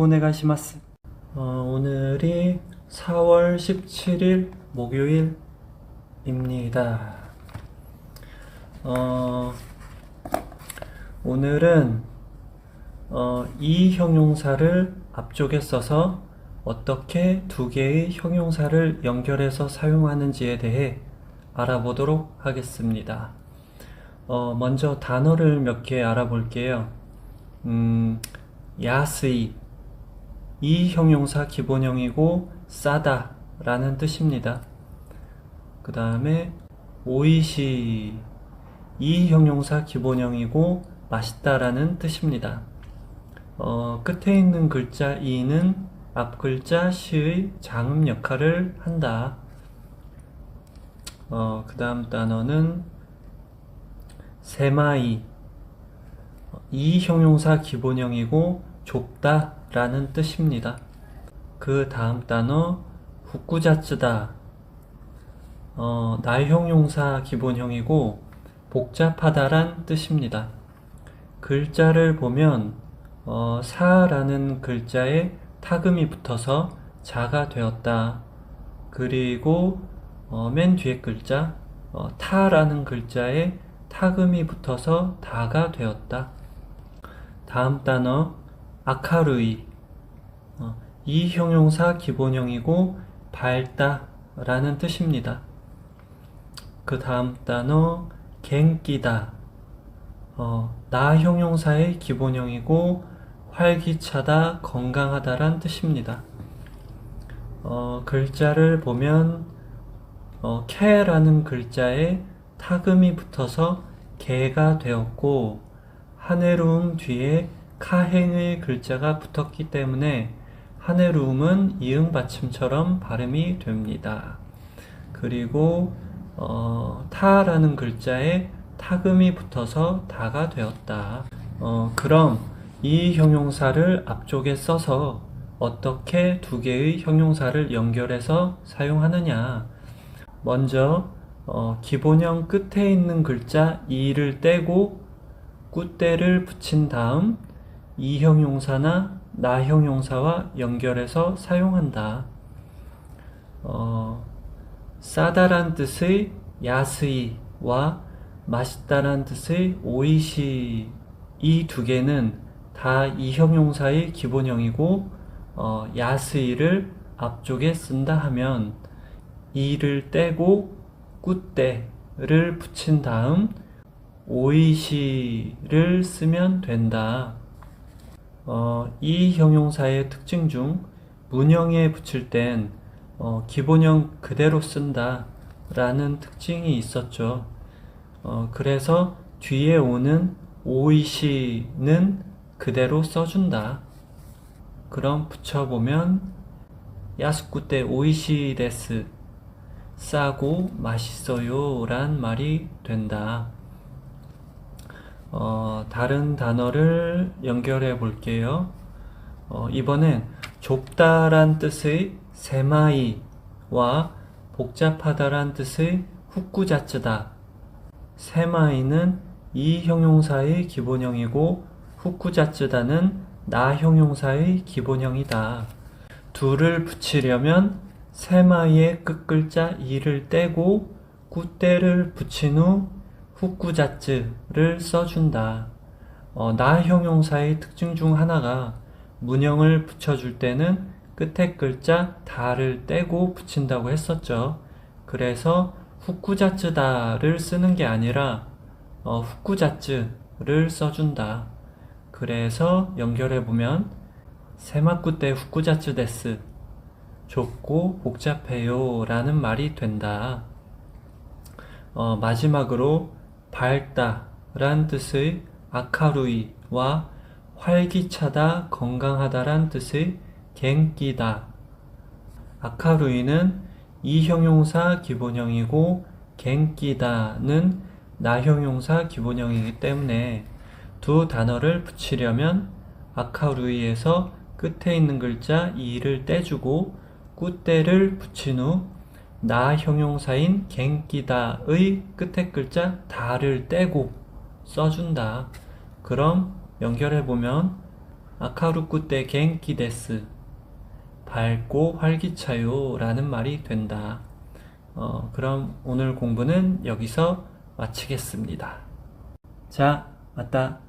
오네가시마스. 어, 오늘이 4월 17일 목요일입니다. 어, 오늘은 어, 이 형용사를 앞쪽에 써서 어떻게 두 개의 형용사를 연결해서 사용하는지에 대해 알아보도록 하겠습니다. 어, 먼저 단어를 몇 개 알아볼게요. 음, 야스이. 이 형용사 기본형이고 싸다 라는 뜻입니다. 그 다음에 오이시. 이 형용사 기본형이고 맛있다라는 뜻입니다. 어, 끝에 있는 글자 이는 앞 글자 시의 장음 역할을 한다. 어, 그 다음 단어는 세마이. 이 형용사 기본형이고 좁다 라는 뜻입니다. 그 다음 단어 후쿠자츠다. 어, 나 형용사 기본형이고 복잡하다란 뜻입니다. 글자를 보면 어, 사라는 글자에 타금이 붙어서 자가 되었다. 그리고 어, 맨 뒤에 글자 어, 타라는 글자에 타금이 붙어서 다가 되었다. 다음 단어 아카루이 어, 이 형용사 기본형이고 밝다 라는 뜻입니다. 그 다음 단어 갱기다 어, 나 형용사의 기본형이고 활기차다, 건강하다란 뜻입니다. 어, 글자를 보면 어, 캐라는 글자에 타금이 붙어서 개가 되었고 하네루움 뒤에 카행의 글자가 붙었기 때문에 하네루움은 이응 받침처럼 발음이 됩니다. 그리고 어, 타라는 글자에 타금이 붙어서 다가 되었다. 어, 그럼 이 형용사를 앞쪽에 써서 어떻게 두 개의 형용사를 연결해서 사용하느냐? 먼저 어, 기본형 끝에 있는 글자 이를 떼고 꾸때를 붙인 다음 이 형용사나 나 형용사와 연결해서 사용한다. 어, 싸다란 뜻의 야스이와 맛있다란 뜻의 오이시 이 두 개는 다 이 형용사의 기본형이고 어, 야스이를 앞쪽에 쓴다 하면 이를 떼고 꾸때를 붙인 다음 오이시를 쓰면 된다. 어, 이 형용사의 특징 중 문형에 붙일 땐 어, 기본형 그대로 쓴다 라는 특징이 있었죠. 어, 그래서 뒤에 오는 오이시는 그대로 써준다. 그럼 붙여보면 야스쿠테 오이시 데스 싸고 맛있어요 란 말이 된다. 어, 다른 단어를 연결해 볼게요. 어, 이번엔 좁다란 뜻의 세마이와 복잡하다란 뜻의 후쿠자츠다. 세마이는 이 형용사의 기본형이고 후쿠자츠다는 나 형용사의 기본형이다. 둘을 붙이려면 세마이의 끝글자 이를 떼고 꾸때를 붙인 후 후쿠자츠를 써준다. 어, 나 형용사의 특징 중 하나가 문형을 붙여줄 때는 끝에 글자 다를 떼고 붙인다고 했었죠. 그래서 후쿠자츠다를 쓰는 게 아니라 어, 후쿠자츠를 써준다. 그래서 연결해 보면 세마쿠 때 후쿠자츠 데스 좁고 복잡해요 라는 말이 된다. 어, 마지막으로 밝다 란 뜻의 아카루이와 활기차다, 건강하다 란 뜻의 갱기다. 아카루이는 이 형용사 기본형이고 갱기다는 나 형용사 기본형이기 때문에 두 단어를 붙이려면 아카루이에서 끝에 있는 글자 이를 떼주고 꾸때를 붙인 후 나 형용사인 갱기다의 끝에 글자 다를 떼고 써준다. 그럼 연결해보면 아카루쿠 때 겐키 데스 밝고 활기차요 라는 말이 된다. 어, 그럼 오늘 공부는 여기서 마치겠습니다. 자, 맞다.